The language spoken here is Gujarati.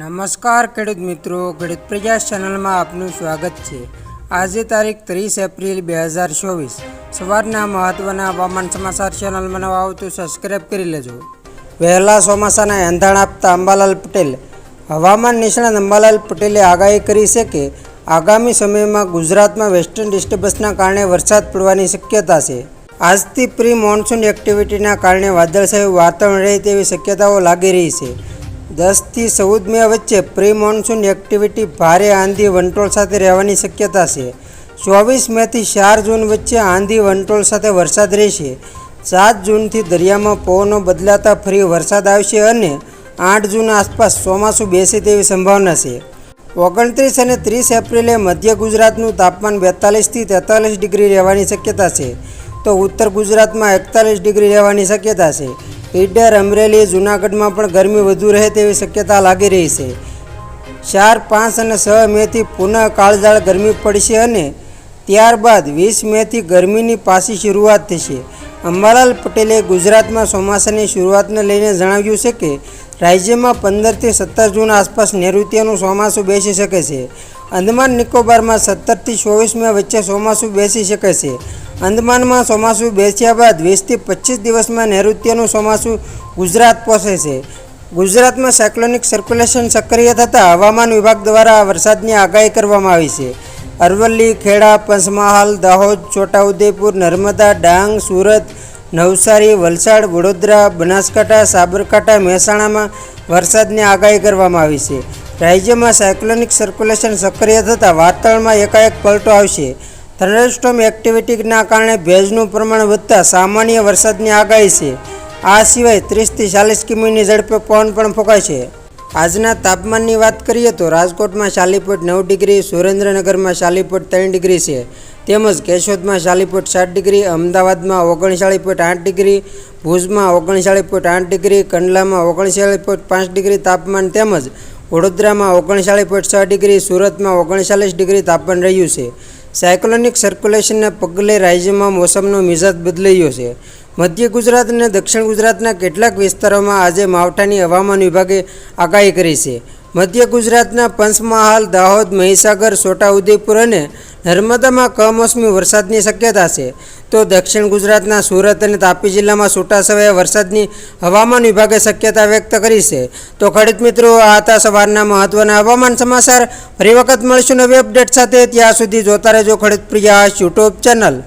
નમસ્કાર, ખેડૂત મિત્રો. ખેડૂત પ્રજા ચેનલમાં આપનું સ્વાગત છે. આજે તારીખ ત્રીસ એપ્રિલ બે હજાર ચોવીસ. સવારના મહત્ત્વના હવામાન સમાચાર ચેનલમાં નવા તો સબસ્ક્રાઈબ કરી લેજો. વહેલા ચોમાસાના એંધાણ આપતા અંબાલાલ પટેલ હવામાન નિષ્ણાત અંબાલાલ પટેલે આગાહી કરી છે કે, આગામી સમયમાં ગુજરાતમાં વેસ્ટર્ન ડિસ્ટર્બન્સના કારણે વરસાદ પડવાની શક્યતા છે. આજથી પ્રી મોન્સૂન એક્ટિવિટીના કારણે વાદળછાયું વાતાવરણ રહે તેવી શક્યતાઓ લાગી રહી છે. દસથી ચૌદ મે વચ્ચે પ્રી મોન્સૂન એક્ટિવિટી ભારે આંધી વંટોળ સાથે રહેવાની શક્યતા છે. ચોવીસ મેથી ચાર જૂન વચ્ચે આંધી વંટોળ સાથે વરસાદ રહેશે. સાત જૂનથી દરિયામાં પવનો બદલાતા ફરી વરસાદ આવશે અને આઠ જૂન આસપાસ ચોમાસું બેસે તેવી સંભાવના છે. ઓગણત્રીસ અને ત્રીસ એપ્રિલે મધ્ય ગુજરાતનું તાપમાન બેતાલીસથી તેતાલીસ ડિગ્રી રહેવાની શક્યતા છે. તો ઉત્તર ગુજરાતમાં એકતાલીસ ડિગ્રી રહેવાની શક્યતા છે. ઈડર અમરેલી, જૂનાગઢમાં પણ ગરમી વધુ રહે તેવી શક્યતા લાગી રહી છે. ચાર, પાંચ અને છ મેથી પુનઃ કાળઝાળ ગરમી પડશે અને ત્યારબાદ વીસ મેથી ગરમીની પાછી શરૂઆત થશે. અંબાલાલ પટેલે ગુજરાતમાં ચોમાસાની શરૂઆતને લઈને જણાવ્યું છે કે, રાજ્યમાં પંદરથી સત્તર જૂન આસપાસ નૈઋત્યનું ચોમાસું બેસી શકે છે. અંદમાન નિકોબારમાં સત્તરથી ચોવીસ મે વચ્ચે ચોમાસું બેસી શકે છે. અંદમાનમાં ચોમાસું બેસ્યા બાદ વીસથી પચીસ દિવસમાં નૈઋત્યનું ચોમાસું ગુજરાત પહોંચે છે. ગુજરાતમાં સાયક્લોનિક સર્ક્યુલેશન સક્રિય થતાં હવામાન વિભાગ દ્વારા વરસાદની આગાહી કરવામાં આવી છે. અરવલ્લી, ખેડા, પંચમહાલ, દાહોદ, છોટાઉદેપુર, નર્મદા, ડાંગ, સુરત, નવસારી, વલસાડ, વડોદરા, બનાસકાંઠા, સાબરકાંઠા, મહેસાણામાં વરસાદની આગાહી કરવામાં આવી છે. રાજ્યમાં સાયક્લોનિક સર્ક્યુલેશન સક્રિય થતાં વાતાવરણમાં એકાએક પલટો આવશે. થંડરસ્ટોમ એક્ટિવિટીના કારણે ભેજનું પ્રમાણ વધતા સામાન્ય વરસાદની આગાહી છે. આ સિવાય ત્રીસથી ચાલીસ કિમીની ઝડપે પવન પણ ફૂંકાય છે. આજના તાપમાનની વાત કરીએ તો રાજકોટમાં ચાલી પોઈન્ટ નવ ડિગ્રી, સુરેન્દ્રનગરમાં ચાલી પોઈન્ટ ત્રણ ડિગ્રી છે. તેમજ કેશોદમાં ચાલી પોઈન્ટ સાત ડિગ્રી, અમદાવાદમાં ઓગણચાળીસ પોઈન્ટ આઠ ડિગ્રી, ભુજમાં ઓગણચાળીસ પોઈન્ટ આઠ ડિગ્રી, કંડલામાં ઓગણચાળીસ પોઈન્ટ પાંચ ડિગ્રી તાપમાન તેમજ વડોદરામાં ઓગણચાળીસ પોઈન્ટ છ ડિગ્રી, સુરતમાં ઓગણચાલીસ ડિગ્રી તાપમાન રહ્યું છે. સાયક્લોનિક સર્ક્યુલેશનને પગલે રાજ્યમાં મોસમનો મિજાજ બદલાયો છે. મધ્ય ગુજરાત અને દક્ષિણ ગુજરાતના કેટલાક વિસ્તારોમાં આજે માવઠાની હવામાન વિભાગે આગાહી કરી છે. મધ્ય ગુજરાતના પંચમહાલ, દાહોદ, મહીસાગર, છોટાઉદેપુર અને નર્મદામાં કમોસમી વરસાદની શક્યતા છે. તો દક્ષિણ ગુજરાતના સુરત અને તાપી જિલ્લામાં છૂટાછવાયા વરસાદની હવામાન વિભાગે શક્યતા વ્યક્ત કરી છે. તો ખડિત મિત્રો, આ હતા સવારના મહત્વના હવામાન સમાચાર. ફરી વખત મળશું નવી અપડેટ સાથે. ત્યાં સુધી જોતા રહેજો ખડિત પ્રિયા, યુટ્યુબ ચેનલ.